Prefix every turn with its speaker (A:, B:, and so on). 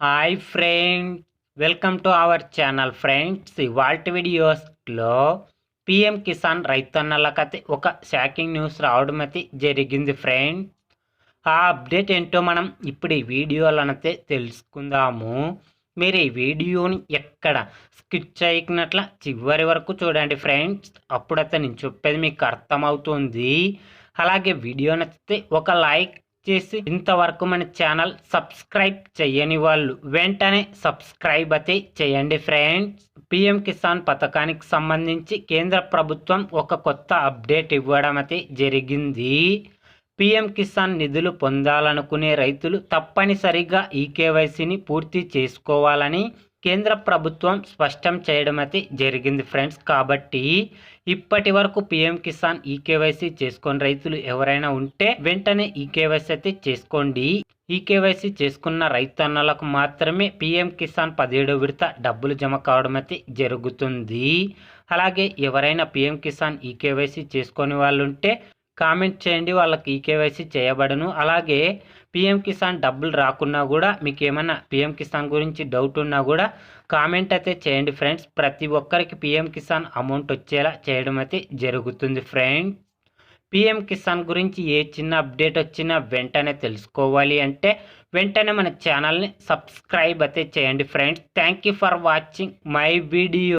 A: Hi friend welcome to our channel friends. ఇవాల్టి వీడియోస్లో PM Kisan రైతన్నలకైతే ఒక షాకింగ్ న్యూస్ రావడం అయితే జరిగింది ఫ్రెండ్స్ ఆ అప్డేట్ ఏంటో మనం ఇప్పుడు ఈ వీడియోలనైతే తెలుసుకుందాము. మీరు ఈ వీడియోని ఎక్కడ స్కిప్ చేయకున్నట్ల చివరి వరకు చూడండి ఫ్రెండ్స్. అప్పుడైతే నేను చెప్పేది మీకు అర్థమవుతుంది. అలాగే వీడియో నచ్చితే ఒక లైక్ చేసి ఇంతవరకు మన ఛానల్ సబ్స్క్రైబ్ చేయని వాళ్ళు వెంటనే సబ్స్క్రైబ్ అయితే చేయండి ఫ్రెండ్స్. పిఎం కిసాన్ పథకానికి సంబంధించి కేంద్ర ప్రభుత్వం ఒక కొత్త అప్డేట్ ఇవ్వడం అయితే జరిగింది. పిఎం కిసాన్ నిధులు పొందాలనుకునే రైతులు తప్పనిసరిగా ఈ కేవైసీని పూర్తి చేసుకోవాలని కేంద్ర ప్రభుత్వం స్పష్టం చేయడం అయితే జరిగింది ఫ్రెండ్స్. కాబట్టి ఇప్పటి వరకు పిఎం కిసాన్ ఈ కేవైసీ చేసుకొని రైతులు ఎవరైనా ఉంటే వెంటనే ఈ కేవైసీ అయితే చేసుకోండి. ఈ కేవైసీ చేసుకున్న రైతన్నలకు మాత్రమే పిఎం కిసాన్ పదిహేడు విడత డబ్బులు జమ కావడం అయితే జరుగుతుంది. అలాగే ఎవరైనా పిఎం కిసాన్ ఈ కేవైసీ చేసుకొని వాళ్ళు ఉంటే కామెంట్ చేయండి వాళ్ళకి ఈ కేవైసీ చేయబడను. అలాగే పిఎం కిసాన్ డబ్బులు రాకున్నా కూడా మీకు ఏమైనా పిఎం కిసాన్ గురించి డౌట్ ఉన్నా కూడా కామెంట్ అయితే చేయండి ఫ్రెండ్స్. ప్రతి ఒక్కరికి పిఎం కిసాన్ అమౌంట్ వచ్చేలా చేయడం అయితే జరుగుతుంది ఫ్రెండ్స్. పిఎం కిసాన్ గురించి ఏ చిన్న అప్డేట్ వచ్చినా వెంటనే తెలుసుకోవాలి అంటే వెంటనే మన ఛానల్ని సబ్స్క్రైబ్ అయితే చేయండి friends. Thank you for watching my video